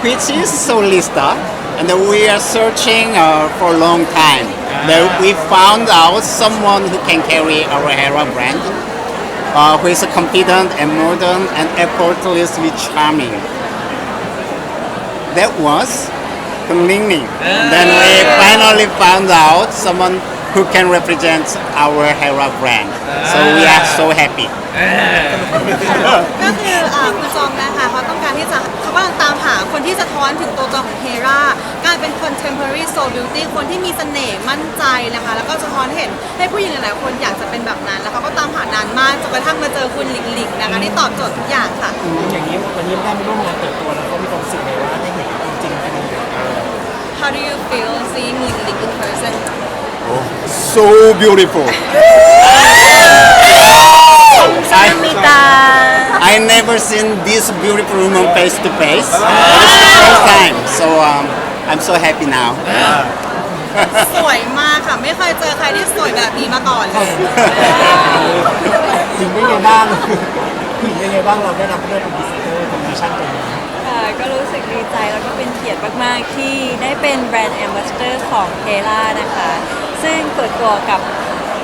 which is Solista, and we are searching uh, for a long time. Then we found out someone who can carry our Hera brand, uh, who is confident and modern and effortlessly charming. That was Ling Ning. Then we finally found out someone who can represent our Hera brand. So we are so happy. ก็คืออ่าคุณจอมนะคะเขาต้องการที่จะเขากำลังตามหาคนที่สะท้อนถึงตัวตนของเฮราการเป็น contemporary soul beauty คนที่มีเสน่ห์มั่นใจนะคะ แล้วก็สะท้อนให้เห็นให้ผู้หญิงหลายๆคนอยากจะเป็นแบบนั้น แล้วเขาก็ตามหานานมากจนกระทั่งมาเจอคุณหลิงหลิงนะคะที่ตอบโจทย์ทุกอย่างค่ะ อย่างนี้วันนี้ได้มาร่วมงานเปิดตัวแล้วก็มีความรู้สึกเลยว่าได้เห็นจริงๆเป็นยังไง How do you feel seeing หลิงห ลิง in person So beautiful. I, I never seen this beautiful woman face to face. It's the first time, so um, I'm so happy now. สวยมากค่ะ ไม่เคยเจอใครที่สวยแบบนี้มาก่อนเลยจริงเป็นไงบ้างผู้หญิงเป็นไงบ้างเราได้รับเลือกเป็นพรีเซนเตอร์ของดิชั่นตรงนี้ค่ะก็รู้สึกดีใจแล้วก็เป็นเกียรติมาก ๆ ที่ได้เป็นแบรนด์แอมบาสเดอร์ของเฮล่านะคะ ซึ่งเปิดตัวกับ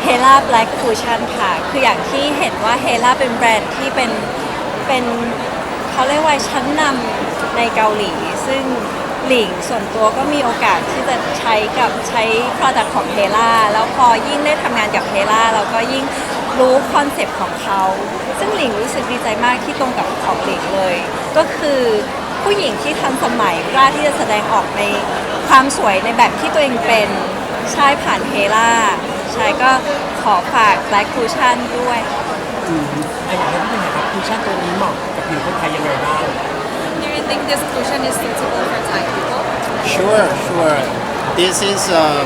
เฮล่า Black Fusion ค่ะ คืออย่างที่เห็นว่าเฮล่าเป็นแบรนด์ที่เป็นเป็นเขาเรียกว่าชั้นนำในเกาหลี ซึ่งหลิงส่วนตัวก็มีโอกาสที่จะใช้กับใช้ Product ของเฮล่าแล้วพอยิ่งได้ทำงานกับเฮล่าเราก็ยิ่งรู้คอนเซปต์ของเขา ซึ่งหลิงรู้สึกดีใจมากที่ตรงกับของหลิงเลย ก็คือผู้หญิงที่ทันสมัยกล้าที่จะแสดงออกในความสวยในแบบที่ตัวเองเป็น ใช้ผ่านเฮล่าใช่ก็ขอฝาก Black Cushion ด้วย ไอ้อยากให้พี่เป็นไงครับดิชั่นตัวนี้เหมาะกับผิวคนไทยยังไงบ้าง Do you think this cushion is suitable for Thai people Sure, sure. This is uh,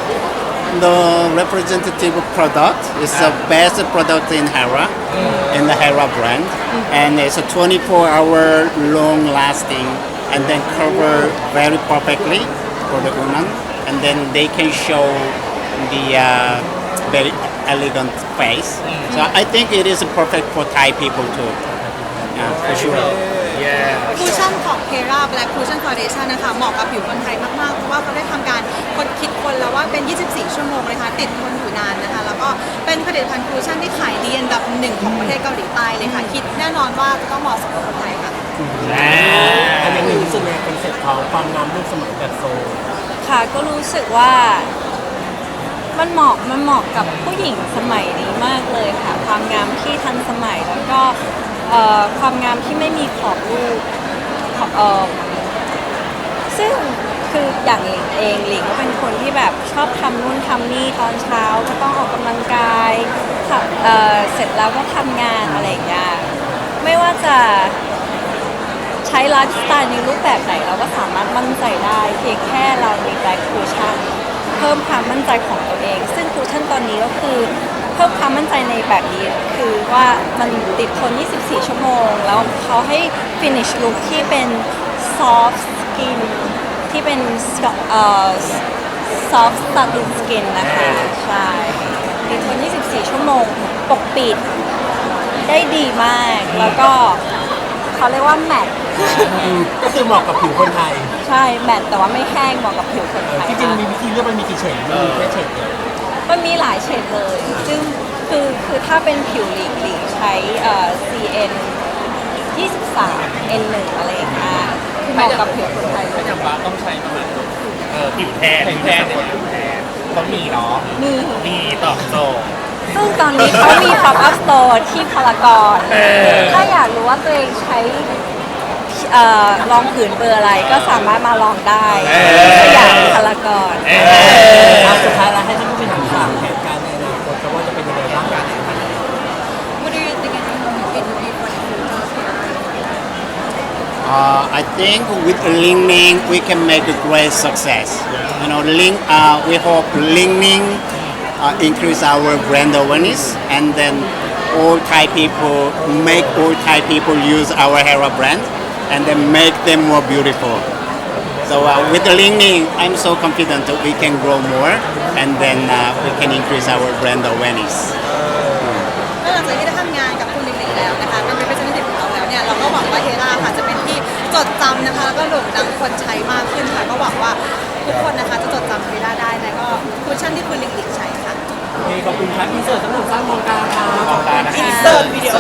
the representative product. It's the best product in Hera, in the Hera brand, and it's a 24-hour long-lasting, and then cover very perfectly for the woman, And then they can show the uh, very elegant face. So I think it is perfect for Thai people too. Yeah, for sure. คูชั่นของ Hera Black Cushion Foundation นะคะเหมาะกับผิวคนไทยมากๆ เพราะว่าเขาได้ทำการคนคิดคนแล้วว่าเป็น 24 ชั่วโมงเลยค่ะติดทนอยู่นานนะคะ แล้วก็เป็นผลิตภัณฑ์คูชั่นที่ขายดีอันดับหนึ่งของประเทศเกาหลีใต้เลยค่ะ คิดแน่นอนว่าจะต้องเหมาะสมกับคนไทยค่ะ อันนี้หนึ่งรู้สึกในคอนเซ็ปต์เขาความงามรูปสมัยแบบโซล ค่ะ ก็รู้สึกว่ามันเหมาะมันเหมาะกับผู้หญิงสมัยนี้มากเลยค่ะ ความงามที่ทันสมัยแล้วก็เอ่อความงามที่ไม่มีขอบรูปขอบเอ่อซึ่งคืออย่างหลิงเองหลิงก็เป็นคนที่แบบชอบทำนู่นทำนี่ตอนเช้าก็ต้องออกกำลังกายเอ่อเสร็จแล้วก็ทำงานอะไรอย่างเงี้ยไม่ว่าจะ ช้ไลฟ์สไตล์ในรูปแบบไหนเราก็สามารถมั่นใจได้เพียงแค่เรามีแบ็คคูชั่นเพิ่มความมั่นใจของตัวเอง ซึ่งคูชั่นตอนนี้ก็คือเพิ่มความมั่นใจในแบบนี้ คือว่ามันติดทน 24 ชั่วโมง แล้วเขาให้ finish look ที่เป็น soft skin ที่เป็นเอ่อ soft satin skin นะคะ ใช่ติดทน 24 ชั่วโมง ปกปิดได้ดีมากแล้วก็ เขาเรียกว่าแมทก็คือเหมาะกับผิวคนไทยใช่แมทแต่ว่าไม่แห้งเหมาะกับผิวคนไทยที่จริงมากมีวิธีเลือกมันมีกี่เฉดมีแค่เฉดเดียวมันมีหลายเฉดเลย ซึ่งคือคือถ้าเป็นผิวหลีกหลีกใช้เอ่อ CN 23 N1 อะไรอย่างเงี้ยคือเหมาะกับผิวคนไทยเลยอย่างบ้าต้องใช้ประมาณเออผิวแทนผิวแทนเนี่ยผิวแทนต้องมีเนาะมีมีตอบโจทย์ ซึ่งตอนนี้เขามี pop up store ที่พารากอนเออถ้าอยากรู้ว่าตัวเองใช้เอ่อลองผืนเบอร์อะไรก็สามารถมาลองได้สยามพารากอนเออะสุดท้ายแล้วให้ท่านผู้บริหารฝากแผนการในอนาคตครับว่าจะเป็นยังไงบ้างการแข่งขัน What do you think it will be for the future Uh, I think with Ling Ning we can make a great success. You know, Ling, uh, we hope Ling Ning uh, increase our brand awareness and then all Thai people make all Thai people use our Hera brand and then make them more beautiful. So uh, with the Ling Ning, I'm so confident that we can grow more and then uh, we can increase our brand awareness. ก็หลังจากที่ได้ทำงานกับคุณหลิงหลิงแล้วนะคะ เป็น representative ของเราแล้วเนี่ย เราก็หวังว่าเฮราค่ะจะเป็นที่จด ดจำนะคะ แล้วก็โด่งดังคนใช้มากขึ้นค่ะ ก็หวังว่าทุกคนนะคะจะจดจำเฮล่าได้แล้วก็คุชชั่นที่คุณลิงลิง ขอบคุณครับอินเสิร์ตสำหรับสร้างโมงการครับขอินเสิร์ตวิดีโอ